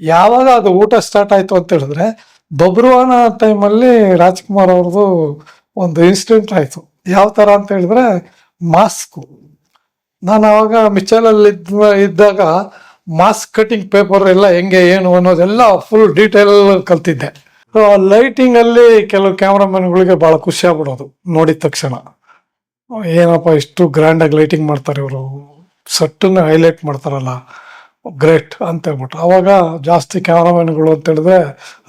ಯಾವಾಗ ಅದು ಊಟ ಸ್ಟಾರ್ಟ್ ಆಯ್ತು ಅಂತ ಹೇಳಿದ್ರೆ, ಬಬ್ರುವಾನ ಟೈಮಲ್ಲಿ ರಾಜ್ಕುಮಾರ್ ಅವ್ರದ್ದು ಒಂದು ಇನ್ಸಿಡೆಂಟ್ ಆಯ್ತು. ಯಾವ ತರ ಅಂತ ಹೇಳಿದ್ರೆ, ಮಾಸ್ಕ್. ನಾನು ಅವಾಗ ಮಿಚಲಲ್ಲಿ ಇದ್ದಾಗ ಮಾಸ್ಕ್ ಕಟಿಂಗ್ ಪೇಪರ್ ಎಲ್ಲ ಹೆಂಗೆ, ಏನು ಅನ್ನೋದೆಲ್ಲ ಫುಲ್ ಡೀಟೇಲ್ ಕಲ್ತಿದ್ದೆ. ಲೈಟಿಂಗ್ ಅಲ್ಲಿ ಕೆಲವು ಕ್ಯಾಮ್ರಾಮನ್ಗಳಿಗೆ ಬಹಳ ಖುಷಿ ಆಗ್ಬಿಡೋದು, ನೋಡಿದ ತಕ್ಷಣ. ಏನಪ್ಪ, ಇಷ್ಟು ಗ್ರ್ಯಾಂಡ್ ಆಗಿ ಲೈಟಿಂಗ್ ಮಾಡ್ತಾರೆ ಇವರು. ಸಟ್ಟನ್ನು ಹೈಲೈಟ್ ಮಾಡ್ತಾರಲ್ಲ. ಗ್ರೇಟ್ ಅಂತ ಹೇಳ್ಬಿಟ್ಟು ಅವಾಗ ಜಾಸ್ತಿ ಕ್ಯಾಮ್ರಾಮನ್ಗಳು ಅಂತ ಹೇಳಿದ್ರೆ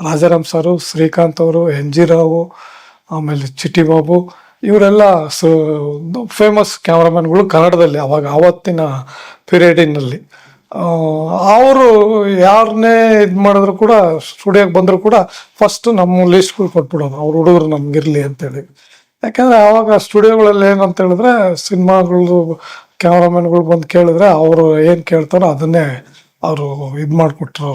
ರಾಜಾರಾಮ್ ಸರು, ಶ್ರೀಕಾಂತ್ ಅವರು, ಎನ್ ಜಿ ರಾವು, ಆಮೇಲೆ ಚಿಟ್ಟಿ ಬಾಬು, ಇವರೆಲ್ಲ ಫೇಮಸ್ ಕ್ಯಾಮ್ರಾಮನ್ಗಳು ಕನ್ನಡದಲ್ಲಿ ಅವಾಗ, ಆವತ್ತಿನ ಪೀರಿಯಡಿನಲ್ಲಿ. ಅವರು ಯಾರನ್ನೇ ಇದು ಮಾಡಿದ್ರು ಕೂಡ, ಸ್ಟುಡಿಯೋಗೆ ಬಂದರೂ ಕೂಡ ಫಸ್ಟ್ ನಮ್ಮ ಲೀಸ್ಟ್ಗಳು ಕೊಟ್ಬಿಡೋದು, ಅವ್ರ ಹುಡುಗರು ಇರಲಿ ಅಂತೇಳಿ ಯಾಕಂದ್ರೆ ಆವಾಗ ಸ್ಟುಡಿಯೋಗಳಲ್ಲಿ ಏನಂತ ಹೇಳಿದ್ರೆ, ಸಿನಿಮಾಗಳು ಕ್ಯಾಮ್ರಾಮನ್ಗಳು ಬಂದು ಕೇಳಿದ್ರೆ ಅವರು ಏನು ಕೇಳ್ತಾರೋ ಅದನ್ನೇ ಅವರು ಇದು ಮಾಡಿಕೊಟ್ರು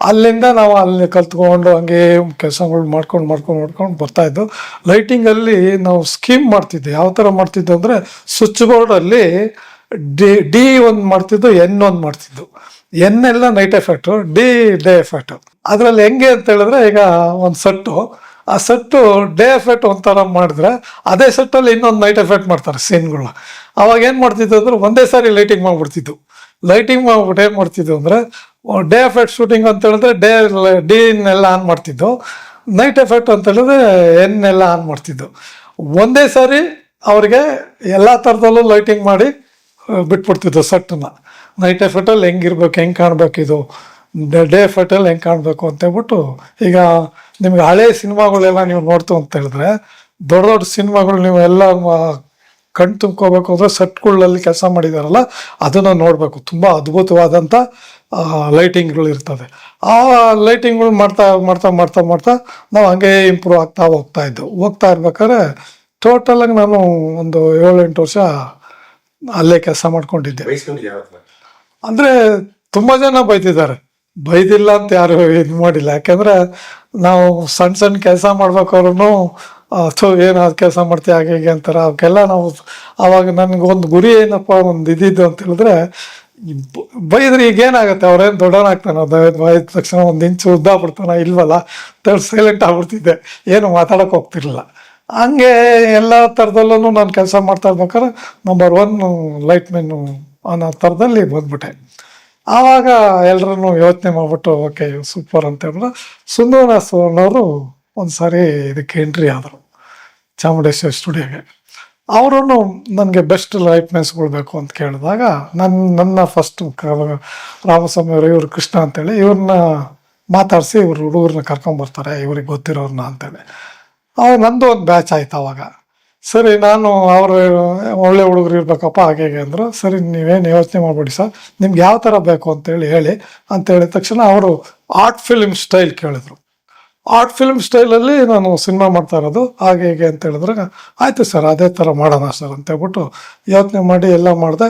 ಅಲ್ಲಿಂದ ನಾವು ಅಲ್ಲಿ ಕಲ್ತ್ಕೊಂಡು ಹಂಗೆ ಕೆಲಸಗಳು ಮಾಡ್ಕೊಂಡು ಮಾಡ್ಕೊಂಡು ಮಾಡ್ಕೊಂಡು ಬರ್ತಾ ಇದ್ದು ಲೈಟಿಂಗಲ್ಲಿ ನಾವು ಸ್ಕೀಮ್ ಮಾಡ್ತಿದ್ದೆ. ಯಾವ ಥರ ಮಾಡ್ತಿದ್ದು ಅಂದರೆ ಸ್ವಿಚ್ ಬೋರ್ಡಲ್ಲಿ ಡಿ ಡಿ ಒಂದು ಮಾಡ್ತಿದ್ದು ಎನ್ ಒಂದು ಮಾಡ್ತಿದ್ದು. ಎನ್ ಎಲ್ಲ night effect D day effect ಅದರಲ್ಲಿ ಹೆಂಗೆ ಅಂತ ಹೇಳಿದ್ರೆ ಈಗ ಒಂದು ಸೆಟ್ಟು ಆ ಸೆಟ್ಟು ಡೇ ಎಫೆಕ್ಟ್ ಒಂಥರ ಮಾಡಿದ್ರೆ ಅದೇ ಸೆಟ್ಟಲ್ಲಿ ಇನ್ನೊಂದು ನೈಟ್ ಎಫೆಕ್ಟ್ ಮಾಡ್ತಾರೆ ಸೀನ್ಗಳನ್ನ ಅವಾಗ ಏನು ಮಾಡ್ತಿದ್ದು ಅಂದ್ರೆ ಒಂದೇ ಸಾರಿ ಲೈಟಿಂಗ್ ಮಾಡಿಬಿಡ್ತಿದ್ದು ಲೈಟಿಂಗ್ ಮಾಡ್ಬಿಟ್ಟು ಏನು ಮಾಡ್ತಿದ್ದು ಅಂದರೆ ಡೇ ಎಫೆಕ್ಟ್ ಶೂಟಿಂಗ್ ಅಂತ ಹೇಳಿದ್ರೆ ಡೇ ಡಿನೆಲ್ಲ ಆನ್ ಮಾಡ್ತಿದ್ದು ನೈಟ್ ಎಫೆಕ್ಟ್ ಅಂತ ಹೇಳಿದ್ರೆ ಎನ್ನೆಲ್ಲ ಆನ್ ಮಾಡ್ತಿದ್ದು ಒಂದೇ ಸಾರಿ ಅವ್ರಿಗೆ ಎಲ್ಲ ಥರದಲ್ಲೂ ಲೈಟಿಂಗ್ ಮಾಡಿ ಬಿಟ್ಬಿಡ್ತಿದ್ದು ಸೆಟ್ಟನ್ನ. ನೈಟ್ ಎಫೆಕ್ಟಲ್ಲಿ ಹೆಂಗಿರ್ಬೇಕು, ಹೆಂಗೆ ಕಾಣಬೇಕಿದು ಡೇ ಎಫೆಕ್ಟಲ್ಲಿ ಹೆಂಗೆ ಕಾಣಬೇಕು ಅಂತೇಳ್ಬಿಟ್ಟು ಈಗ ನಿಮ್ಗೆ ಹಳೆ ಸಿನಿಮಾಗಳೆಲ್ಲ ನೀವು ನೋಡ್ತು ಅಂತ ಹೇಳಿದ್ರೆ ದೊಡ್ಡ ದೊಡ್ಡ ಸಿನಿಮಾಗಳು ನೀವು ಎಲ್ಲ ಕಣ್ ತುಂಬ್ಕೋಬೇಕು ಅಂದ್ರೆ ಸೆಟ್ಗಳಲ್ಲಿ ಕೆಲಸ ಮಾಡಿದಾರಲ್ಲ ಅದನ್ನು ನೋಡಬೇಕು. ತುಂಬ ಅದ್ಭುತವಾದಂಥ ಲೈಟಿಂಗ್ಗಳು ಇರ್ತದೆ. ಆ ಲೈಟಿಂಗ್ಗಳು ಮಾಡ್ತಾ ಮಾಡ್ತಾ ಮಾಡ್ತಾ ಮಾಡ್ತಾ ನಾವು ಹಂಗೆ ಇಂಪ್ರೂವ್ ಆಗ್ತಾ ಹೋಗ್ತಾ ಇದ್ದೆವು. ಹೋಗ್ತಾ ಇರ್ಬೇಕಾದ್ರೆ ಟೋಟಲಾಗಿ ನಾನು ಒಂದು ಏಳು ಎಂಟು ವರ್ಷ ಅಲ್ಲೇ ಕೆಲಸ ಮಾಡ್ಕೊಂಡಿದ್ದೆ. ಅಂದರೆ ತುಂಬ ಜನ ಬೈದಿದ್ದಾರೆ ಬೈದಿಲ್ಲ ಅಂತ ಯಾರು ಇದು ಮಾಡಿಲ್ಲ. ಯಾಕಂದ್ರೆ ನಾವು ಸಣ್ಣ ಸಣ್ಣ ಕೆಲಸ ಮಾಡ್ಬೇಕಾದ್ರೂ ಅಥವಾ ಏನು ಅದು ಕೆಲಸ ಮಾಡ್ತೀವಿ ಹಾಗೆ ಹೀಗೆ ಅಂತಾರೆ. ಅವಕ್ಕೆಲ್ಲ ನಾವು ಅವಾಗ ನನಗೆ ಒಂದು ಗುರಿ ಏನಪ್ಪ, ಒಂದು ಇದಿದ್ದು ಅಂತ ಹೇಳಿದ್ರೆ ಬೈದ್ರೆ ಈಗ ಏನಾಗುತ್ತೆ, ಅವ್ರೇನು ದೊಡ್ಡವನಾಗ್ತಾನೆ ಬೈದ ತಕ್ಷಣ ಒಂದು ಇಂಚು ಉದ್ದ ಬಿಡ್ತಾನ ಇಲ್ವಲ್ಲ? ಸೈಲೆಂಟ್ ಆಗ್ಬಿಡ್ತಿದ್ದೆ. ಏನು ಮಾತಾಡೋಕೆ ಹೋಗ್ತಿರ್ಲಿಲ್ಲ. ಹಂಗೆ ಎಲ್ಲ ಥರದಲ್ಲೂ ನಾನು ಕೆಲಸ ಮಾಡ್ತಾ ಇರ್ಬೇಕಾದ್ರೆ ನಂಬರ್ ಒನ್ ಲೈಟ್ ಮೆನ್ ಅನ್ನೋ ಥರದಲ್ಲಿ ಬಂದ್ಬಿಟ್ಟೆ. ಆವಾಗ ಎಲ್ಲರನ್ನು ಯೋಚನೆ ಮಾಡ್ಬಿಟ್ಟು, ಓಕೆ ಸೂಪರ್ ಅಂತ ಹೇಳಿದ್ರೆ ಸುಂದರ ಸುವರ್ಣವರು ಒಂದು ಸಾರಿ ಇದಕ್ಕೆ ಎಂಟ್ರಿ ಆದರು, ಚಾಮುಂಡೇಶ್ವರಿ ಸ್ಟುಡಿಯೋಗೆ ಅವರನ್ನು ನನಗೆ ಬೆಸ್ಟ್ ಲೈಟ್ನೆಸ್ಗಳು ಬೇಕು ಅಂತ ಕೇಳಿದಾಗ ನನ್ನ ನನ್ನ ಫಸ್ಟ್ ರಾಮಸ್ವಾಮಿ ಅವರು, ಇವರು ಕೃಷ್ಣ ಅಂತೇಳಿ ಇವ್ರನ್ನ ಮಾತಾಡಿಸಿ ಇವರು ಹುಡುಗರನ್ನ ಕರ್ಕೊಂಬರ್ತಾರೆ ಇವ್ರಿಗೆ ಗೊತ್ತಿರೋರನ್ನ ಅಂತೇಳಿ. ಅವಾಗ ನಂದು ಒಂದು ಬ್ಯಾಚ್ ಆಯ್ತು ಅವಾಗ. ಸರಿ, ನಾನು ಅವರು ಒಳ್ಳೆ ಹುಡುಗರು ಇರಬೇಕಪ್ಪ ಹಾಗೆ ಹೀಗೆ ಅಂದರು. ಸರಿ, ನೀವೇನು ಯೋಚನೆ ಮಾಡಬೇಡಿ ಸರ್. ನಿಮ್ಗೆ ಯಾವ ಥರ ಬೇಕು ಅಂತೇಳಿ ಹೇಳಿ ಅಂತ ಹೇಳಿದ ತಕ್ಷಣ ಅವರು ಆರ್ಟ್ ಫಿಲ್ಮ್ ಸ್ಟೈಲ್ ಕೇಳಿದರು. ಆರ್ಟ್ ಫಿಲ್ಮ್ ಸ್ಟೈಲಲ್ಲಿ ನಾನು ಸಿನಿಮಾ ಮಾಡ್ತಾ ಇರೋದು, ಹಾಗೆ ಹೇಗೆ ಅಂತ ಹೇಳಿದ್ರೆ. ಆಯಿತು ಸರ್, ಅದೇ ಥರ ಮಾಡೋಣ ಸರ್ ಅಂತ ಹೇಳ್ಬಿಟ್ಟು ಯೋಚನೆ ಮಾಡಿ ಎಲ್ಲ ಮಾಡಿದೆ.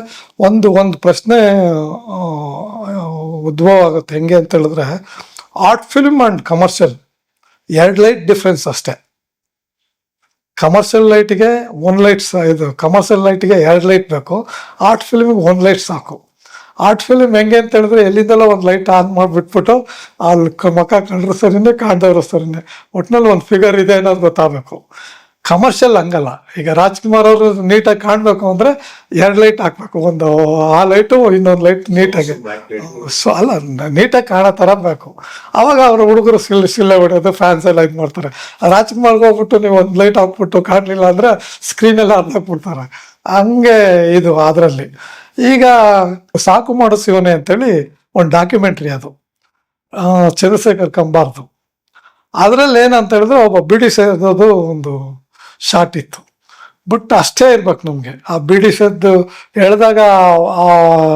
ಒಂದು ಒಂದು ಪ್ರಶ್ನೆ ಉದ್ಭವ ಆಗುತ್ತೆ ಹೆಂಗೆ ಅಂತ ಹೇಳಿದ್ರೆ ಆರ್ಟ್ ಫಿಲ್ಮ್ ಆ್ಯಂಡ್ ಕಮರ್ಷಿಯಲ್ ಎರಡು ಲೈಟ್ ಡಿಫ್ರೆನ್ಸ್ ಅಷ್ಟೇ. ಕಮರ್ಷಿಯಲ್ ಲೈಟ್ಗೆ ಒನ್ ಲೈಟ್ಸ್ ಇದು ಕಮರ್ಷಿಯಲ್ ಲೈಟ್ಗೆ ಎರಡು ಲೈಟ್ ಬೇಕು. ಆರ್ಟ್ ಫಿಲ್ಮಿಗೆ ಒಂದು ಲೈಟ್ ಸಾಕು. ಆರ್ಟ್ ಫಿಲ್ಮ್ ಹೆಂಗೆ ಅಂತ ಹೇಳಿದ್ರೆ ಎಲ್ಲಿಂದಲೋ ಒಂದು ಲೈಟ್ ಆನ್ ಮಾಡಿಬಿಟ್ಬಿಟ್ಟು ಅಲ್ಲಿ ಮಕ್ಕ ಕಂಡ್ರೆ ಸರಿನೇ ಕಾಣ್ದವ್ರ ಸರಿನೇ ಒಟ್ನಲ್ಲಿ ಒಂದು ಫಿಗರ್ ಇದೆ ಅನ್ನೋದು ಗೊತ್ತಾಗಬೇಕು. ಕಮರ್ಷಿಯಲ್ ಹಂಗಲ್ಲ. ಈಗ ರಾಜ್ಕುಮಾರ್ ಅವರು ನೀಟಾಗಿ ಕಾಣಬೇಕು ಅಂದರೆ ಎರಡು ಲೈಟ್ ಹಾಕ್ಬೇಕು. ಒಂದು ಆ ಲೈಟು ಇನ್ನೊಂದು ಲೈಟ್ ನೀಟಾಗಿ ಸೊ ಅಲ್ಲ ನೀಟಾಗಿ ಕಾಣೋ ಥರ ಬೇಕು. ಅವಾಗ ಅವ್ರ ಹುಡುಗರು ಸಿಲ್, ಸಿಲ್ಲೆ ಹೊಡೆಯೋದು ಫ್ಯಾನ್ಸ್ ಎಲ್ಲ ಇದು ಮಾಡ್ತಾರೆ. ರಾಜ್ಕುಮಾರ್ಗೆ ಹೋಗ್ಬಿಟ್ಟು ನೀವು ಒಂದು ಲೈಟ್ ಹಾಕ್ಬಿಟ್ಟು ಕಾಣಲಿಲ್ಲ ಅಂದರೆ ಸ್ಕ್ರೀನೆಲ್ಲ ಹಾಕ್ಬಿಡ್ತಾರೆ. ಹಂಗೆ ಇದು ಅದರಲ್ಲಿ. ಈಗ ಸಾಕು ಮಾಡೋ ಶಿವನೆ ಅಂತೇಳಿ ಒಂದು ಡಾಕ್ಯುಮೆಂಟ್ರಿ ಅದು. ಚಂದ್ರಶೇಖರ್ ಕಂಬಾರ್ದು. ಅದರಲ್ಲಿ ಏನಂತ ಹೇಳಿದ್ರೆ ಒಬ್ಬ ಬ್ರಿಟಿಷ್ ಒಂದು ಶಾಟ್ ಇತ್ತು ಬಟ್ ಅಷ್ಟೇ ಇರ್ಬೇಕು ನಮಗೆ. ಆ ಬಿಡಿಸದ್ದು ಎಳೆದಾಗ ಆ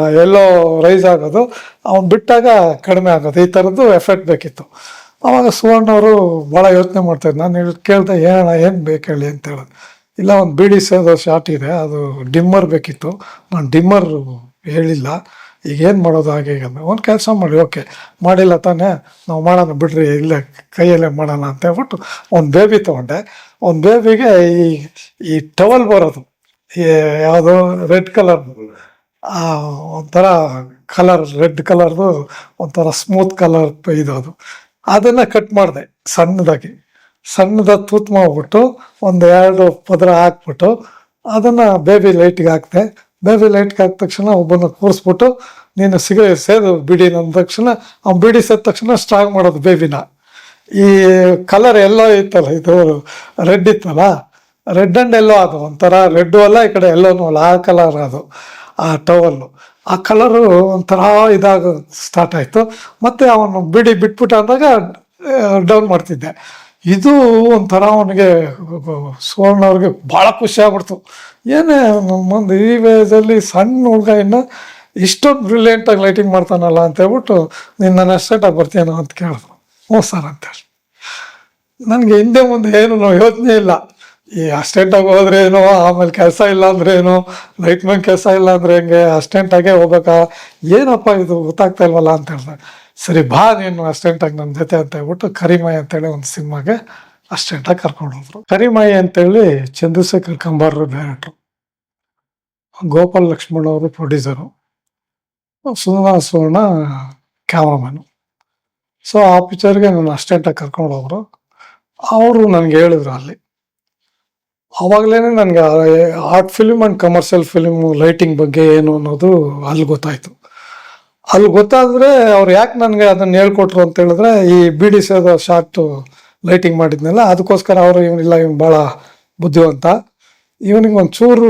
ಎಲ್ಲೋ ರೈಸ್ ಆಗೋದು, ಅವ್ನು ಬಿಟ್ಟಾಗ ಕಡಿಮೆ ಆಗೋದು. ಈ ಥರದ್ದು ಎಫೆಕ್ಟ್ ಬೇಕಿತ್ತು. ಅವಾಗ ಸುವರ್ಣ ಅವರು ಭಾಳ ಯೋಚನೆ ಮಾಡ್ತಾಯಿದ್ರು ನಾನು ಹೇಳಿ ಕೇಳ್ದೆ ಏನಣ್ಣ ಏನು ಬೇಕು ಹೇಳಿ? ಅಂತ ಹೇಳೋದು. ಇಲ್ಲ ಒಂದು ಬಿಡಿಸೋದು ಶಾರ್ಟ್ ಇದೆ. ಅದು ಡಿಮ್ಮರ್ ಬೇಕಿತ್ತು. ನಾನು ಡಿಮ್ಮರ್ ಹೇಳಿಲ್ಲ. ಈಗ ಏನು ಮಾಡೋದು ಹಾಗೆ ಈಗ ಒಂದು ಕೆಲಸ ಮಾಡಿ, ಓಕೆ, ಮಾಡಿಲ್ಲ ತಾನೇ, ನಾವು ಮಾಡೋಣ ಬಿಡ್ರಿ, ಇಲ್ಲೇ ಕೈಯಲ್ಲೇ ಮಾಡೋಣ ಅಂತ ಹೇಳ್ಬಿಟ್ಟು ಒಂದು ಬೇಬಿ ತೊಗೊಂಡೆ. ಒಂದು ಬೇಬಿಗೆ ಈ ಈ ಟವಲ್ ಬರೋದು. ಯಾವುದೋ ರೆಡ್ ಕಲರ್ ಒಂಥರ ಕಲರ್ ರೆಡ್ ಕಲರ್ದು ಒಂಥರ ಸ್ಮೂತ್ ಕಲರ್ ಇದು ಅದು. ಅದನ್ನು ಕಟ್ ಮಾಡಿದೆ ಸಣ್ಣದಾಗಿ. ಸಣ್ಣದ ತೂತ್ ಮಾಡಿಬಿಟ್ಟು ಒಂದು ಎರಡು ಪದರ ಹಾಕ್ಬಿಟ್ಟು ಅದನ್ನು ಬೇಬಿ ಲೈಟ್ಗೆ ಹಾಕಿದೆ. ಬೇಬಿ ಲೈಟ್ಗೆ ಹಾಕಿದ ತಕ್ಷಣ ಒಬ್ಬನ ಕೂರಿಸ್ಬಿಟ್ಟು ನೀನು ಸಿಗರೇಟ್ ಸೇದು ಬಿಡಿ ಅಂದ ತಕ್ಷಣ ಅವ್ನು ಬಿಡಿ ಸೇದ ತಕ್ಷಣ ಸ್ಟ್ರಾಂಗ್ ಮಾಡೋದು ಬೇಬಿನ ಈ ಕಲರ್ ಎಲ್ಲೋ ಇತ್ತಲ್ಲ, ಇದು ರೆಡ್ ಇತ್ತಲ್ಲ ರೆಡ್ ಅಂಡ್ ಎಲ್ಲೋ ಅದು, ಒಂಥರ ರೆಡ್ಡು ಅಲ್ಲ, ಈ ಕಡೆ ಎಲ್ಲೋನು ಅಲ್ಲ, ಆ ಕಲರ್ ಅದು, ಆ ಟವಲ್ಲು ಆ ಕಲರು ಒಂಥರ ಇದಾಗ ಸ್ಟಾರ್ಟ್ ಆಯಿತು. ಮತ್ತೆ ಅವನು ಬಿಡಿ ಬಿಟ್ಬಿಟ್ಟ ಅಂದಾಗ ಡೌನ್ ಮಾಡ್ತಿದ್ದೆ. ಇದು ಒಂಥರ ಅವನಿಗೆ, ಸುವರ್ಣ ಅವ್ರಿಗೆ ಭಾಳ ಖುಷಿ ಆಗ್ಬಿಡ್ತು. ಏನೇ ನಮ್ಮೊಂದು ಈ ವೇಜಲ್ಲಿ ಸಣ್ಣ ಹುಡುಗ ಇನ್ನು ಇಷ್ಟೊಂದು ಬ್ರಿಲಿಯಂಟಾಗಿ ಲೈಟಿಂಗ್ ಮಾಡ್ತಾನಲ್ಲ ಅಂತ ಹೇಳ್ಬಿಟ್ಟು ನೀನು ನನ್ನ ಎಸ್ಟೇಟಾಗಿ ಬರ್ತೀಯನೋ ಅಂತ ಕೇಳಿದ್ರು ಹ್ಞೂ ಸರ್ ಅಂತೇಳಿ ನನಗೆ ಹಿಂದೆ ಮುಂದೆ ಏನು ಯೋಚನೆ ಇಲ್ಲ. ಈ ಅಸ್ಟೆಂಟಾಗಿ ಹೋದ್ರೆ ಏನೋ, ಆಮೇಲೆ ಕೆಲಸ ಇಲ್ಲ ಅಂದ್ರೆ ಏನು ಲೈಟ್ ಮ್ಯಾನ್ ಕೆಲಸ ಇಲ್ಲ ಅಂದ್ರೆ ಹೆಂಗೆ ಅಸ್ಟೆಂಟಾಗೆ ಹೋಗ್ಬೇಕಾ? ಏನಪ್ಪ ಇದು ಗೊತ್ತಾಗ್ತಾ ಇಲ್ವಲ್ಲ ಅಂತ ಹೇಳ್ದೆ. ಸರಿ, ಬಾ ನೀನು ಅಸ್ಟೆಂಟಾಗಿ ನನ್ನ ಜೊತೆ ಅಂತ ಹೇಳ್ಬಿಟ್ಟು ಕರಿಮಾಯಿ ಅಂತೇಳಿ ಒಂದು ಸಿನಿಮಾಗೆ ಅಸ್ಟೆಂಟಾಗಿ ಕರ್ಕೊಂಡು ಹೋದ್ರು. ಕರಿಮಾಯಿ ಅಂತೇಳಿ ಚಂದ್ರಶೇಖರ್ ಕಂಬಾರ್ ಡೈರೆಕ್ಟ್ರು ಗೋಪಾಲ್ ಲಕ್ಷ್ಮಣ್ ಅವರು ಪ್ರೊಡ್ಯೂಸರು ಸುನಾ ಸುವರ್ಣ ಕ್ಯಾಮ್ರಾಮನು. ಸೊ ಆ ಪಿಕ್ಚರ್ಗೆ ನಾನು ಅಸ್ಟೆಂಟಾಗಿ ಕರ್ಕೊಂಡು ಹೋದ್ರು ಅವರು ನನಗೆ ಹೇಳಿದ್ರು ಅಲ್ಲಿ. ಅವಾಗಲೇ ನನಗೆ art film and commercial film lighting ಬಗ್ಗೆ ಏನು ಅನ್ನೋದು ಅಲ್ಲಿ ಗೊತ್ತಾಯಿತು. ಅಲ್ಲಿ ಗೊತ್ತಾದರೆ ಅವ್ರು ಯಾಕೆ ನನಗೆ ಅದನ್ನು ಹೇಳ್ಕೊಟ್ರು ಅಂತ ಹೇಳಿದ್ರೆ, ಈ ಬಿ ಡಿ ಸೇದ ಶಾರ್ಟು ಲೈಟಿಂಗ್ ಮಾಡಿದ್ನಲ್ಲ, ಅದಕ್ಕೋಸ್ಕರ ಅವರು ಇವನಿಲ್ಲ ಇವನು ಭಾಳ ಬುದ್ಧಿವಂತ. ಇವನಿಗೆ ಒಂದು ಚೂರು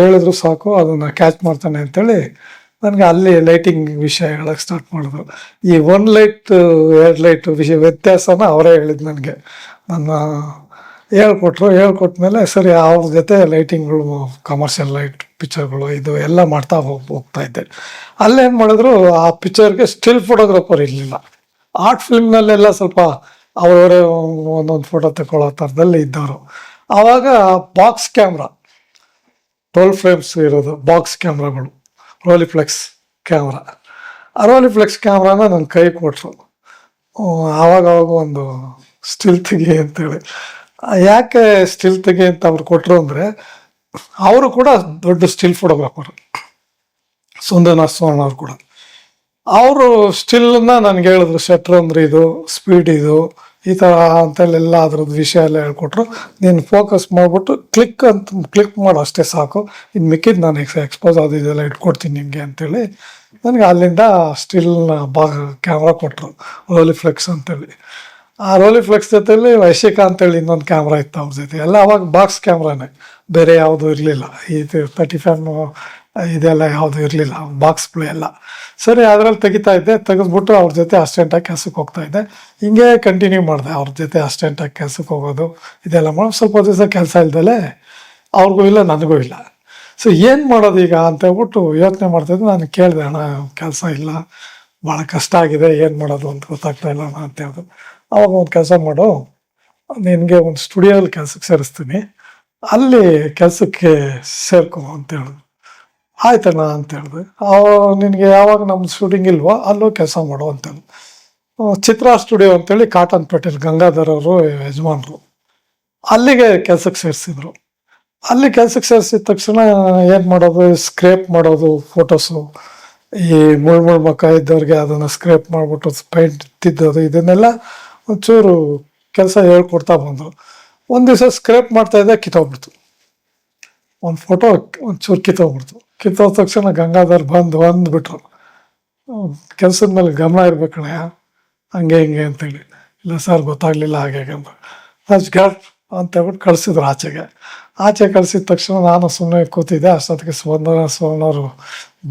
ಹೇಳಿದ್ರು ಸಾಕು, ಅದನ್ನು ಕ್ಯಾಚ್ ಮಾಡ್ತಾನೆ ಅಂತೇಳಿ ನನಗೆ ಅಲ್ಲಿ ಲೈಟಿಂಗ್ ವಿಷಯ ಹೇಳಕ್ಕೆ ಸ್ಟಾರ್ಟ್ ಮಾಡಿದ್ರು ಈ ಒನ್ ಲೈಟ್ ಎರಡು ಲೈಟ್ ವಿಷಯ ವ್ಯತ್ಯಾಸನ ಅವರೇ ಹೇಳಿದ್ ನನಗೆ. ನನ್ನ ಹೇಳ್ಕೊಟ್ರು ಹೇಳ್ಕೊಟ್ಮೇಲೆ ಸರಿ, ಅವ್ರ ಜೊತೆ ಲೈಟಿಂಗ್ಗಳು ಕಮರ್ಷಿಯಲ್ ಲೈಟ್ ಪಿಕ್ಚರ್ಗಳು ಇದು ಎಲ್ಲ ಮಾಡ್ತಾ ಹೋಗ್ ಹೋಗ್ತಾ ಇದ್ದೆ. ಅಲ್ಲೇನು ಮಾಡಿದ್ರು, ಆ ಪಿಕ್ಚರ್ಗೆ ಸ್ಟಿಲ್ ಫೋಟೋಗ್ರಾಫರ್ ಇರಲಿಲ್ಲ. ಆರ್ಟ್ ಫಿಲ್ಮ್ನಲ್ಲೆಲ್ಲ ಸ್ವಲ್ಪ ಅವರವರೇ ಒಂದೊಂದು ಫೋಟೋ ತಗೊಳ್ಳೋ ಥರದಲ್ಲಿ ಇದ್ದವರು. ಆವಾಗ ಬಾಕ್ಸ್ ಕ್ಯಾಮ್ರಾ ಟೋಲ್ ಫ್ರೇಮ್ಸ್ ಇರೋದು ಬಾಕ್ಸ್ ಕ್ಯಾಮ್ರಾಗಳು ರೋಲಿಫ್ಲೆಕ್ಸ್ ಕ್ಯಾಮ್ರಾ. ಆ ರೋಲಿಫ್ಲೆಕ್ಸ್ ಕ್ಯಾಮ್ರಾನ ನನ್ನ ಕೈ ಕೊಟ್ಟರು ಆವಾಗವಾಗ ಒಂದು ಸ್ಟಿಲ್ ತೆಗಿ ಅಂತೇಳಿ. ಯಾಕೆ ಸ್ಟಿಲ್ ತೆಗಿ ಅಂತ ಅವ್ರು ಕೊಟ್ಟರು ಅಂದರೆ, ಅವರು ಕೂಡ ದೊಡ್ಡ ಸ್ಟಿಲ್ ಫೋಟೋಗ್ರಾಫರ್. ಸುಂದರನಾಥ್ ಸುವರ್ಣ ಅವ್ರು ಕೂಡ. ಅವರು ಸ್ಟಿಲ್ನ ನನಗೆ ಹೇಳಿದ್ರು, ಶಟ್ರ್ ಅಂದ್ರೆ ಇದು, ಸ್ಪೀಡ್ ಇದು ಈ ಥರ ಅಂತೇಳಿ ಎಲ್ಲ ಅದ್ರದ್ದು ವಿಷಯ ಎಲ್ಲ ಹೇಳ್ಕೊಟ್ರು. ನೀನು ಫೋಕಸ್ ಮಾಡಿಬಿಟ್ಟು ಕ್ಲಿಕ್ ಅಂತ ಕ್ಲಿಕ್ ಮಾಡು ಅಷ್ಟೇ ಸಾಕು. ಇನ್ನು ಮಿಕ್ಕಿದ್ದು ನಾನು ಎಕ್ಸ್ ಎಕ್ಸ್ಪೋಸ್ ಅದು ಇದೆಲ್ಲ ಇಟ್ಕೊಡ್ತೀನಿ ನಿಮಗೆ ಅಂತೇಳಿ ನನಗೆ ಅಲ್ಲಿಂದ ಸ್ಟಿಲ್ನ ಬಾ ಕ್ಯಾಮ್ರಾ ಕೊಟ್ಟರು ರೋಲಿಫ್ಲೆಕ್ಸ್ ಅಂತೇಳಿ. ಆ ರೋಲಿಫ್ಲೆಕ್ಸ್ ಜೊತೆಯಲ್ಲಿ ವೈಶಿಕ ಅಂತೇಳಿ ಇನ್ನೊಂದು ಕ್ಯಾಮ್ರಾ ಇತ್ತು ಅವ್ರ ಜೊತೆ. ಎಲ್ಲ ಅವಾಗ ಬಾಕ್ಸ್ ಕ್ಯಾಮ್ರಾನೇ ಬೇರೆ ಯಾವುದು ಇರಲಿಲ್ಲ. ಈ ತರ್ಟಿ ಫ್ಯಾನ್ ಇದೆಲ್ಲ ಯಾವುದು ಇರಲಿಲ್ಲ ಬಾಕ್ಸ್ ಪ್ಲೇ ಎಲ್ಲ. ಸರಿ, ಅದರಲ್ಲಿ ತೆಗಿತಾ ಇದ್ದೆ, ತೆಗೆದ್ಬಿಟ್ಟು ಅವ್ರ ಜೊತೆ ಅಸ್ಟೆಂಟಾಗಿ ಕೆಲಸಕ್ಕೆ ಹೋಗ್ತಾ ಇದ್ದೆ. ಹಿಂಗೆ ಕಂಟಿನ್ಯೂ ಮಾಡಿದೆ, ಅವ್ರ ಜೊತೆ ಅಸ್ಟೆಂಟಾಗಿ ಕೆಲಸಕ್ಕೆ ಹೋಗೋದು, ಇದೆಲ್ಲ ಮಾಡಿ. ಸ್ವಲ್ಪ ದಿವಸ ಕೆಲಸ ಇಲ್ದಲೆ ಅವ್ರಿಗೂ ಇಲ್ಲ, ನನಗೂ ಇಲ್ಲ. ಸೊ ಏನು ಮಾಡೋದು ಈಗ ಅಂತ ಹೇಳ್ಬಿಟ್ಟು ಯೋಚನೆ ಮಾಡ್ತಾಯಿದ್ದೆ ನಾನು ಕೇಳಿದೆ, ಅಣ್ಣ, ಕೆಲಸ ಇಲ್ಲ ಭಾಳ ಕಷ್ಟ ಆಗಿದೆ, ಏನು ಮಾಡೋದು ಅಂತ ಗೊತ್ತಾಗ್ತಾ ಇಲ್ಲ ಅಣ್ಣ, ಅಂತ ಹೇಳಿದ್ರು ಅವಾಗ ಒಂದು ಕೆಲಸ ಮಾಡು, ನಿನಗೆ ಒಂದು ಸ್ಟುಡಿಯೋಲ್ಲಿ ಕೆಲಸಕ್ಕೆ ಸೇರಿಸ್ತೀನಿ. ಅಲ್ಲಿ ಕೆಲಸಕ್ಕೆ ಸೇರ್ಕೊ ಅಂತ ಹೇಳಿದ್ರು ಆಯ್ತಣ್ಣ ಅಂತ ಹೇಳಿದೆ. ನಿನಗೆ ಯಾವಾಗ ನಮ್ಮ ಶೂಟಿಂಗ್ ಇಲ್ವೋ ಅಲ್ಲೋ ಕೆಲಸ ಮಾಡು ಅಂತ ಚಿತ್ರ ಚಿತ್ರಾ ಸ್ಟುಡಿಯೋ ಅಂತೇಳಿ ಕಾಟನ್ ಪೇಟೆಲ್ ಗಂಗಾಧರ್ ಅವರು ಯಜಮಾನರು. ಅಲ್ಲಿಗೆ ಕೆಲಸಕ್ಕೆ ಸೇರಿಸಿದ್ರು. ಅಲ್ಲಿ ಕೆಲ್ಸಕ್ಕೆ ಸೇರಿಸಿದ ತಕ್ಷಣ ಏನು ಮಾಡೋದು? ಸ್ಕ್ರೇಪ್ ಮಾಡೋದು ಫೋಟೋಸು ಈ ಮುಳ್ ಮುಳ್ ಮಕ್ಕ ಇದ್ದವ್ರಿಗೆ ಅದನ್ನು ಸ್ಕ್ರೇಪ್ ಮಾಡಿಬಿಟ್ಟು ಪೈಂಟ್ ತಿದ್ದೋದು, ಇದನ್ನೆಲ್ಲ ಒಂಚೂರು ಕೆಲಸ ಹೇಳ್ಕೊಡ್ತಾ ಬಂದರು. ಒಂದು ದಿವಸ ಸ್ಕ್ರೇಪ್ ಮಾಡ್ತಾ ಇದ್ದೆ ಕಿತ್ತೋಗ್ಬಿಡ್ತು. ಒಂದು ಫೋಟೋ ಒಂಚೂರು ಕಿತ್ತೋಗ್ಬಿಡ್ತು. ಕಿತ್ತೋದ ತಕ್ಷಣ ಗಂಗಾಧರ್ ಬಂದು ಅಂದ್ಬಿಟ್ರು. ಕೆಲಸದ ಮೇಲೆ ಗಮನ ಇರ್ಬೇಕಣ್ಣ ಹಂಗೆ ಹಿಂಗೆ ಅಂತೇಳಿ. ಇಲ್ಲ ಸರ್ ಗೊತ್ತಾಗಲಿಲ್ಲ ಹಾಗೆ ಹಾಗೆ ಅಂತ. ಗಟ್ ಅಂತ ಹೇಳ್ಬಿಟ್ಟು ಕಳಿಸಿದ್ರು ಆಚೆಗೆ. ಆಚೆ ಕಳಿಸಿದ ತಕ್ಷಣ ನಾನು ಸುಮ್ಮನೆ ಕೂತಿದ್ದೆ, ಅಷ್ಟೊತ್ತಿಗೆ ಸ್ಪಂದನ ಸುವರ್ಣವರು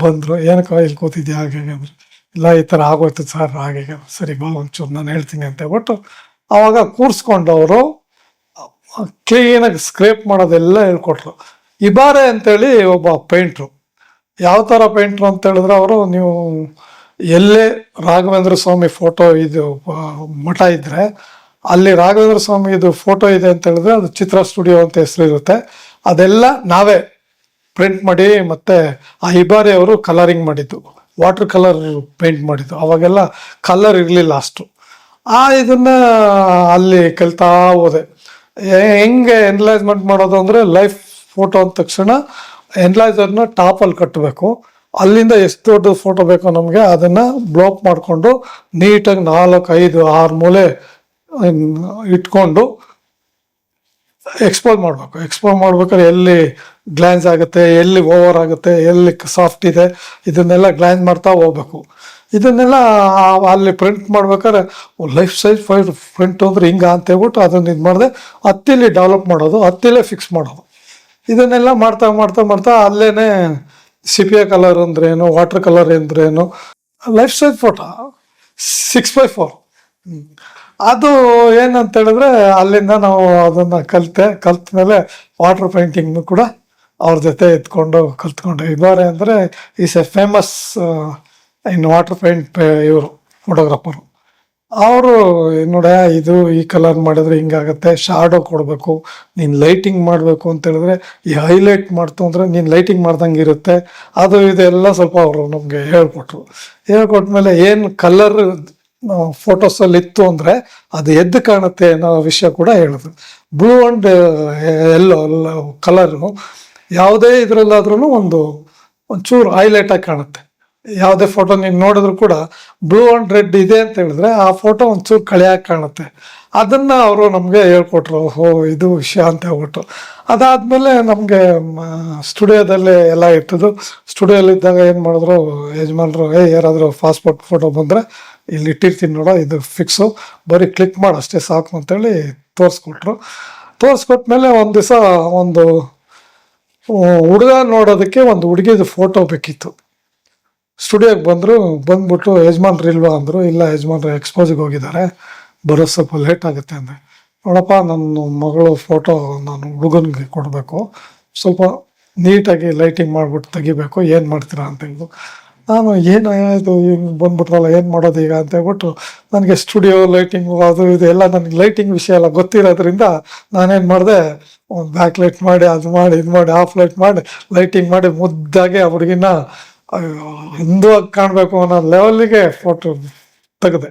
ಬಂದರು. ಏನಕ್ಕ ಇಲ್ಲಿ ಕೂತಿದ್ದೆ ಹಾಗೆ ಅಂದ್ರೆ ಇಲ್ಲ, ಈ ಥರ ಆಗೋಯ್ತು ಸರ್, ಹಾಗೆ. ಸರಿ, ಬಾ ಒಂಚೂರು, ನಾನು ಹೇಳ್ತೀನಿ ಅಂತ ಹೇಳ್ಬಿಟ್ಟು ಆವಾಗ ಕೂರಿಸ್ಕೊಂಡು ಅವರು ಕ್ಲೀನಾಗಿ ಸ್ಕ್ರೇಪ್ ಮಾಡೋದೆಲ್ಲ ಹೇಳ್ಕೊಟ್ರು. ಇಬಾರೆ ಅಂತೇಳಿ ಒಬ್ಬ ಪೇಂಟ್ರು ಯಾವ ಥರ ಪೇಂಟ್ರು ಅಂತ ಹೇಳಿದ್ರೆ ಅವರು ನೀವು ಎಲ್ಲೇ ರಾಘವೇಂದ್ರ ಸ್ವಾಮಿ ಫೋಟೋ ಇದು ಮಠ ಇದ್ದರೆ ಅಲ್ಲಿ ರಾಘವೇಂದ್ರ ಸ್ವಾಮಿ ಇದು ಫೋಟೋ ಇದೆ ಅಂತ ಹೇಳಿದ್ರೆ ಅದು ಚಿತ್ರ ಸ್ಟುಡಿಯೋ ಅಂತ ಹೆಸರು ಇರುತ್ತೆ ಅದೆಲ್ಲ ನಾವೇ ಪ್ರಿಂಟ್ ಮಾಡಿ ಮತ್ತೆ ಆ ಇಬಾರಿ ಅವರು ಕಲರಿಂಗ್ ಮಾಡಿದ್ದು. ವಾಟರ್ ಕಲರ್ ಪೇಂಟ್ ಮಾಡಿದ್ದು. ಅವಾಗೆಲ್ಲ ಕಲರ್ ಇರಲಿಲ್ಲ ಅಷ್ಟು. ಆ ಇದನ್ನ ಅಲ್ಲಿ ಕಲಿತಾ ಹೋದೆ. ಹೆಂಗೆ ಎನ್ಲೈಸ್ಮೆಂಟ್ ಮಾಡೋದು ಅಂದರೆ ಲೈಫ್ ಫೋಟೋ ಅಂದ ತಕ್ಷಣ ಎನ್ಲೈಸರ್ನ ಟಾಪಲ್ಲಿ ಕಟ್ಟಬೇಕು ಅಲ್ಲಿಂದ ಎಷ್ಟು ದೊಡ್ಡ ಫೋಟೋ ಬೇಕೋ ನಮಗೆ ಅದನ್ನು ಬ್ಲಾಕ್ ಮಾಡಿಕೊಂಡು ನೀಟಾಗಿ ನಾಲ್ಕು, ಐದು, ಆರು ಮೂಲೆ ಇಟ್ಕೊಂಡು ಎಕ್ಸ್ಪೋಸ್ ಮಾಡಬೇಕು. ಎಕ್ಸ್ಪೋಸ್ ಮಾಡ್ಬೇಕಾದ್ರೆ ಎಲ್ಲಿ ಗ್ಲ್ಯಾನ್ಸ್ ಆಗುತ್ತೆ, ಎಲ್ಲಿ ಓವರ್ ಆಗುತ್ತೆ, ಎಲ್ಲಿ ಸಾಫ್ಟ್ ಇದೆ, ಇದನ್ನೆಲ್ಲ ಗ್ಲ್ಯಾನ್ಸ್ ಮಾಡ್ತಾ ಹೋಗ್ಬೇಕು. ಇದನ್ನೆಲ್ಲ ಅಲ್ಲಿ ಪ್ರಿಂಟ್ ಮಾಡ್ಬೇಕಾದ್ರೆ ಲೈಫ್ ಸೈಜ್ ಫೈಲ್ ಪ್ರಿಂಟ್ ಅಂದ್ರೆ ಹಿಂಗ ಅಂತ ಹೇಳ್ಬಿಟ್ಟು ಅದನ್ನ ಇದು ಮಾಡಿದೆ ಹತ್ತಿಲಿ ಡೆವಲಪ್ ಮಾಡೋದು ಹತ್ತಿಲೇ ಫಿಕ್ಸ್ ಮಾಡೋದು. ಇದನ್ನೆಲ್ಲ ಮಾಡ್ತಾ ಮಾಡ್ತಾ ಮಾಡ್ತಾ ಅಲ್ಲೇನೆ ಸಿಪಿಯ ಕಲರ್ ಅಂದ್ರೇನು ವಾಟರ್ ಕಲರ್ ಅಂದ್ರೇನು life style photo six by four ಅದು ಏನಂತ ಹೇಳಿದ್ರೆ ಅಲ್ಲಿಂದ ನಾವು ಅದನ್ನ ಕಲಿತೆ ಕಲ್ತ ಮೇಲೆ ವಾಟರ್ ಪೇಂಟಿಂಗ್ ಕೂಡ ಅವ್ರ ಜೊತೆ ಎತ್ಕೊಂಡು ಕಲ್ತ್ಕೊಂಡು ಇದ್ದಾರೆ ಅಂದರೆ is a famous in water paint ಇವರು ಫೋಟೋಗ್ರಾಫರು ಅವರು ನೋಡ, ಇದು ಈ ಕಲರ್ ಮಾಡಿದ್ರೆ ಹಿಂಗಾಗತ್ತೆ ಶಾಡೋ ಕೊಡಬೇಕು, ನೀನು ಲೈಟಿಂಗ್ ಮಾಡಬೇಕು ಅಂತ ಹೇಳಿದ್ರೆ, ಈ ಹೈಲೈಟ್ ಮಾಡ್ತು ಅಂದರೆ ನೀನು ಲೈಟಿಂಗ್ ಮಾಡ್ದಂಗೆ ಇರುತ್ತೆ. ಅದು ಇದೆಲ್ಲ ಸ್ವಲ್ಪ ಅವರು ನಮಗೆ ಹೇಳ್ಕೊಟ್ರು. ಹೇಳ್ಕೊಟ್ಮೇಲೆ ಏನು ಕಲರ್ ಫೋಟೋಸಲ್ಲಿ ಇತ್ತು ಅಂದರೆ ಅದು ಎದ್ದು ಕಾಣುತ್ತೆ ಅನ್ನೋ ವಿಷಯ ಕೂಡ ಹೇಳಿದ್ರು. ಬ್ಲೂ ಆ್ಯಂಡ್ ಎಲ್ಲೋ ಕಲರು ಯಾವುದೇ ಇದರಲ್ಲಾದ್ರೂ ಒಂದು ಒಂಚೂರು ಹೈಲೈಟಾಗಿ ಕಾಣುತ್ತೆ. ಯಾವುದೇ ಫೋಟೋ ನೀವು ನೋಡಿದ್ರು ಕೂಡ ಬ್ಲೂ ಆ್ಯಂಡ್ ರೆಡ್ ಇದೆ ಅಂತ ಹೇಳಿದ್ರೆ ಆ ಫೋಟೋ ಒಂಚೂರು ಕಳೆಯಾಗಿ ಕಾಣುತ್ತೆ. ಅದನ್ನು ಅವರು ನಮಗೆ ಹೇಳ್ಕೊಟ್ರು, ಓಹೋ, ಇದು ವಿಷಯ ಅಂತ ಹೇಳ್ಬಿಟ್ಟು. ಅದಾದಮೇಲೆ ನಮಗೆ ಸ್ಟುಡಿಯೋದಲ್ಲೇ ಎಲ್ಲ ಇರ್ತದ್ದು ಸ್ಟುಡಿಯೋಲಿದ್ದಾಗ ಏನು ಮಾಡಿದ್ರು, ಯಜಮಾನ್ರು, ಏ, ಯಾರಾದರೂ ಪಾಸ್ಪೋರ್ಟ್ ಫೋಟೋ ಬಂದರೆ ಇಲ್ಲಿ ಇಟ್ಟಿರ್ತೀನಿ ನೋಡೋ, ಇದು ಫಿಕ್ಸು ಬರೀ ಕ್ಲಿಕ್ ಮಾಡು, ಅಷ್ಟೇ ಸಾಕು ಅಂತೇಳಿ ತೋರಿಸ್ಕೊಟ್ರು. ತೋರಿಸ್ಕೊಟ್ಮೇಲೆ ಒಂದು ದಿವಸ ಒಂದು ಹುಡುಗ ನೋಡೋದಕ್ಕೆ ಒಂದು ಹುಡುಗಿದು ಫೋಟೋ ಬೇಕಿತ್ತು. ಸ್ಟುಡಿಯೋಗೆ ಬಂದರು, ಬಂದ್ಬಿಟ್ಟು ಯಜಮಾನ್ರು ಇಲ್ವಾ ಅಂದರು, ಇಲ್ಲ ಯಜಮಾನ್ರು ಎಕ್ಸ್ಪೋಸಿಗೆ ಹೋಗಿದ್ದಾರೆ ಬರೋ ಸ್ವಲ್ಪ ಲೇಟ್ ಆಗುತ್ತೆ ಅಂದೆ. ನೋಡಪ್ಪ, ನನ್ನ ಮಗಳು ಫೋಟೋ ನಾನು ಹುಡುಗನಿಗೆ ಕೊಡಬೇಕು, ಸ್ವಲ್ಪ ನೀಟಾಗಿ ಲೈಟಿಂಗ್ ಮಾಡಿಬಿಟ್ಟು ತೆಗಿಬೇಕು, ಏನು ಮಾಡ್ತೀರಾ ಅಂತ ಹೇಳಿದ್ರು ನಾನು ಏನು ಇದು ಬಂದ್ಬಿಟ್ರಲ್ಲ, ಏನು ಮಾಡೋದು ಈಗ ಅಂತ ಹೇಳ್ಬಿಟ್ಟು ನನಗೆ ಸ್ಟುಡಿಯೋ ಲೈಟಿಂಗು ಅದು ಇದು ಎಲ್ಲ ನನಗೆ ಲೈಟಿಂಗ್ ವಿಷಯ ಎಲ್ಲ ಗೊತ್ತಿರೋದ್ರಿಂದ ನಾನೇನು ಮಾಡಿದೆ, ಒಂದು ಬ್ಯಾಕ್ ಲೈಟ್ ಮಾಡಿ, ಅದು ಮಾಡಿ, ಇದು ಮಾಡಿ ಆಫ್ ಲೈಟ್ ಮಾಡಿ ಲೈಟಿಂಗ್ ಮಾಡಿ ಮುದ್ದಾಗೆ ಆ ಹುಡುಗಿನ ಹಿಂದುವಾಗಿ ಕಾಣಬೇಕು ಅನ್ನೋ ಲೆವೆಲ್ಲಿಗೆ ಫೋಟೋ ತೆಗೆದೆ.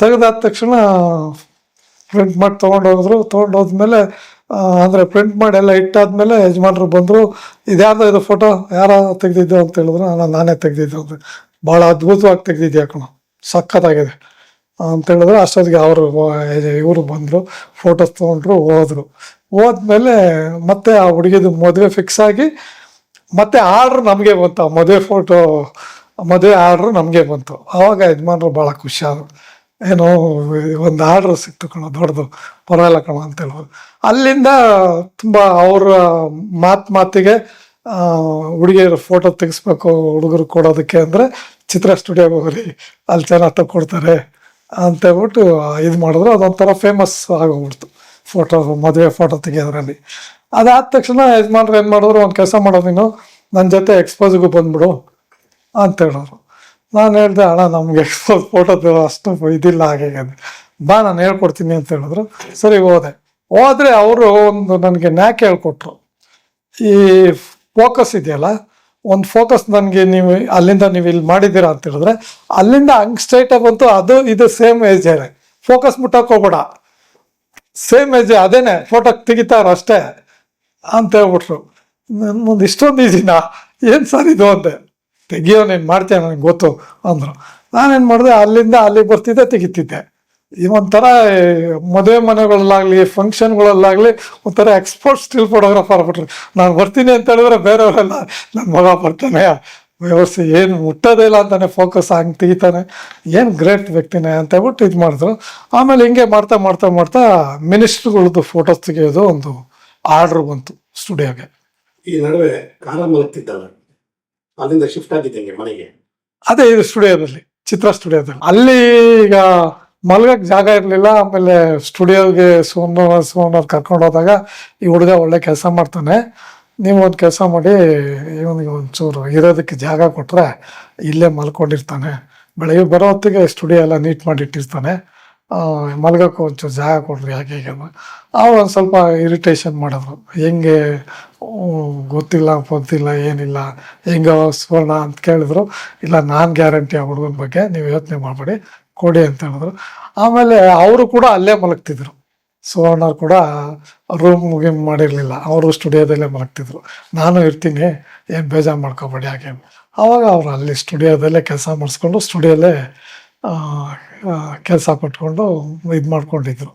ತೆಗೆದಾದ ತಕ್ಷಣ ಪ್ರಿಂಟ್ ಮಾಡಿ ತೊಗೊಂಡೋದ್ರು, ತೊಗೊಂಡೋದ್ಮೇಲೆ ಅಂದರೆ ಪ್ರಿಂಟ್ ಮಾಡಿ ಎಲ್ಲ ಇಟ್ಟಾದ್ಮೇಲೆ ಯಜಮಾನ್ರು ಬಂದರು, ಇದ್ಯಾರ್ದು ಇದು ಫೋಟೋ ಯಾರ ತೆಗ್ದಿದ್ದು ಅಂತ ಹೇಳಿದ್ರು ನಾನು ನಾನೇ ತೆಗ್ದಿದ್ದು ಅಂತ. ಭಾಳ ಅದ್ಭುತವಾಗಿ ತೆಗೆದಿದ್ದೆ ಕಣ, ಸಖತ್ತಾಗಿದೆ. ಅಂತ ಹೇಳಿದ್ರು, ಅಷ್ಟೊತ್ತಿಗೆ ಅವರು ಇವರು ಬಂದರು ಫೋಟೋಸ್ ತೊಗೊಂಡ್ರು, ಹೋದರು. ಹೋದ್ಮೇಲೆ ಮತ್ತೆ ಆ ಹುಡುಗಿದು ಮದುವೆ ಫಿಕ್ಸ್ ಆಗಿ ಮತ್ತೆ ಆರ್ಡ್ರ್ ನಮಗೆ ಬಂತು. ಮದುವೆ ಫೋಟೋ ಮದುವೆ ಆರ್ಡ್ರ್ ನಮಗೆ ಬಂತು. ಆವಾಗ ಯಜಮಾನ್ರು ಭಾಳ ಖುಷಿಯಾದ್ರು ಏನೋ ಒಂದು ಆರ್ಡ್ರ್ ಸಿಕ್ತು ಕಣ, ದೊಡ್ಡದು. ಪರವಾಗಿಲ್ಲ ಕಣ ಅಂತ ಹೇಳ್ಬೋದು. ಅಲ್ಲಿಂದ ತುಂಬ ಅವರ ಮಾತು ಮಾತಿಗೆ ಹುಡುಗಿಯರ ಫೋಟೋ ತೆಗಿಸ್ಬೇಕು, ಹುಡುಗರು ಕೊಡೋದಕ್ಕೆ ಅಂದರೆ ಚಿತ್ರ ಸ್ಟುಡಿಯೋಗೆ ಹೋಗ್ರಿ ಅಲ್ಲಿ ಚೆನ್ನಾಗಿ ತಗೊಡ್ತಾರೆ ಅಂತ ಹೇಳ್ಬಿಟ್ಟು ಇದು ಮಾಡಿದ್ರು. ಅದೊಂಥರ ಫೇಮಸ್ ಆಗೋಗ್ಬಿಡ್ತು. ಫೋಟೋ ಮದುವೆ ಫೋಟೋ ತೆಗಿಯೋದ್ರಲ್ಲಿ. ಅದಾದ ತಕ್ಷಣ ಯಜಮಾನ್ರು ಏನು ಮಾಡಿದ್ರು, ಒಂದು ಕೆಲಸ ಮಾಡೋದು ನೀನು ನನ್ನ ಜೊತೆ ಎಕ್ಸ್ಪೋಸ್ಗೂ ಬಂದ್ಬಿಡು ಅಂತ ಹೇಳೋರು. ನಾನು ಹೇಳ್ದೆ, ಅಣ್ಣ, ನಮ್ಗೆ ಎಕ್ಸ್ಪೋಸ್ ಫೋಟೋ ಅಷ್ಟು ಇದಿಲ್ಲ ಹಾಗೆ. ಬಾ, ನಾನು ಹೇಳ್ಕೊಡ್ತೀನಿ ಅಂತ ಹೇಳಿದ್ರು. ಸರಿ, ಹೋದೆ. ಹೋದ್ರೆ ಅವರು ಒಂದು ನನಗೆ ನ್ಯಾಕ್ ಹೇಳ್ಕೊಟ್ರು. ಈ ಫೋಕಸ್ ಇದೆಯಲ್ಲ, ಒಂದು ಫೋಕಸ್ ನನಗೆ ನೀವು ಅಲ್ಲಿಂದ ನೀವು ಇಲ್ಲಿ ಮಾಡಿದ್ದೀರಾ ಅಂತ ಹೇಳಿದ್ರೆ, ಅಲ್ಲಿಂದ ಹಂಗ್ ಸ್ಟ್ರೈಟಾಗಿ ಬಂತು, ಅದು ಇದು ಸೇಮ್ ಏಜ್ ಫೋಕಸ್ ಮುಟ್ಟಕ್ಕೆ ಹೋಗ್ಬೇಡ. ಸೇಮ್ ಏಜ್ ಅದೇನೆ ಫೋಟೋ ತೆಗಿತಾರ ಅಷ್ಟೇ. ಅಂತ ಹೇಳ್ಬಿಟ್ರು. ಮುಂದೆ ಇಷ್ಟೊಂದು ಈಸಿನ ಏನು ಸರ್ ಇದು ಅಂದೆ ತೆಗಿಯೋ ನೀನು ಮಾಡ್ತೀಯ ನನಗೆ ಗೊತ್ತು ಅಂದರು. ನಾನೇನು ಮಾಡಿದೆ, ಅಲ್ಲಿಂದ ಅಲ್ಲಿಗೆ ಬರ್ತಿದ್ದೆ, ತೆಗಿತಿದ್ದೆ. ಒಂಥರ ಮದುವೆ ಮನೆಗಳಲ್ಲಾಗಲಿ ಫಂಕ್ಷನ್ಗಳಲ್ಲಾಗಲಿ ಒಂಥರ ಎಕ್ಸ್ಪೋರ್ಟ್ ಸ್ಟಿಲ್ ಫೋಟೋಗ್ರಾಫರ್ ಆಗ್ಬಿಟ್ರು. ನಾನು ಬರ್ತೀನಿ ಅಂತ ಹೇಳಿದ್ರೆ ಬೇರೆಯವರೆಲ್ಲ ನನ್ನ ಮಗ ಬರ್ತಾನೆ. ವ್ಯವಸ್ಥೆ ಏನು ಮುಟ್ಟೋದೇ ಇಲ್ಲ ಅಂತಾನೆ ಫೋಕಸ್ ಹಂಗೆ ತೆಗಿತಾನೆ. ಏನು ಗ್ರೇಟ್ ವ್ಯಕ್ತಿನೇ? ಅಂತ ಹೇಳ್ಬಿಟ್ಟು ಇದು ಮಾಡಿದ್ರು. ಆಮೇಲೆ ಹಿಂಗೆ ಮಾಡ್ತಾ ಮಾಡ್ತಾ ಮಾಡ್ತಾ ಮಿನಿಸ್ಟ್ರ್ಗಳದ್ದು ಫೋಟೋಸ್ ತೆಗೆಯೋದು ಒಂದು ಆರ್ಡ್ರ್ ಬಂತು ಸ್ಟುಡಿಯೋಗೆ. ಈ ನಡುವೆ ಕಾರ ಮಲಗ್ತಿದ್ದಲ್ಲ ಅಲ್ಲಿಂದ ಶಿಫ್ಟ್ ಆಗಿದ್ದಂಗೆ ಮನೆಗೆ. ಅದೇ ಇದು ಸ್ಟುಡಿಯೋದಲ್ಲಿ ಚಿತ್ರ ಸ್ಟುಡಿಯೋದಲ್ಲಿ. ಅಲ್ಲಿ ಈಗ ಮಲ್ಗಕ್ ಜಾಗ ಇರಲಿಲ್ಲ ಆಮೇಲೆ ಸ್ಟುಡಿಯೋಗೆ ಸೋಮನ ಸೋಮವಾರ ಕರ್ಕೊಂಡು ಹೋದಾಗ ಈ ಹುಡುಗ ಒಳ್ಳೆ ಕೆಲಸ ಮಾಡ್ತಾನೆ. ನೀವು ಒಂದು ಕೆಲಸ ಮಾಡಿ ಇವನಿಗೆ ಒಂಚೂರು ಇರೋದಕ್ಕೆ ಜಾಗ ಕೊಟ್ಟರೆ ಇಲ್ಲೇ ಮಲ್ಕೊಂಡಿರ್ತಾನೆ. ಬೆಳಗ್ಗೆ ಬರೋ ಹೊತ್ತಿಗೆ ಸ್ಟುಡಿಯೋ ಎಲ್ಲ ನೀಟ್ ಮಾಡಿ ಇಟ್ಟಿರ್ತಾನೆ. ಆ, ಮಲ್ಗಕ್ಕೆ ಒಂಚೂರು ಜಾಗ ಕೊಡ್ರಿ ಯಾಕೆ ಹೀಗೆ. ಅವ್ರು ಒಂದು ಸ್ವಲ್ಪ ಇರಿಟೇಷನ್ ಮಾಡಿದ್ರು ಹೆಂಗೆ ಗೊತ್ತಿಲ್ಲ ಗೊತ್ತಿಲ್ಲ, ಏನಿಲ್ಲ, ಹೆಂಗ ಸುವರ್ಣ ಅಂತ ಕೇಳಿದ್ರು. ಇಲ್ಲ, ನಾನು ಗ್ಯಾರಂಟಿ ಆ ಹುಡುಗನ ಬಗ್ಗೆ ನೀವು ಯೋಚನೆ ಮಾಡಬೇಡಿ, ಕೊಡಿ ಅಂತ ಹೇಳಿದ್ರು. ಆಮೇಲೆ ಅವರು ಕೂಡ ಅಲ್ಲೇ ಮಲಗ್ತಿದ್ರು. ಸುವರ್ಣ ಕೂಡ ರೂಮ್ ಗೀಮ್ ಮಾಡಿರಲಿಲ್ಲ. ಅವರು ಸ್ಟುಡಿಯೋದಲ್ಲೇ ಮಲಗ್ತಿದ್ರು. ನಾನು ಇರ್ತೀನಿ, ಏನು ಬೇಜಾರು ಮಾಡ್ಕೋಬೇಡಿ ಹಾಗೆ. ಅವಾಗ ಅವ್ರು ಅಲ್ಲಿ ಸ್ಟುಡಿಯೋದಲ್ಲೇ ಕೆಲಸ ಮಾಡಿಸ್ಕೊಂಡು ಸ್ಟುಡಿಯೋಲ್ಲೇ ಕೆಲಸ ಕೊಟ್ಕೊಂಡು ಇದು ಮಾಡ್ಕೊಂಡಿದ್ರು.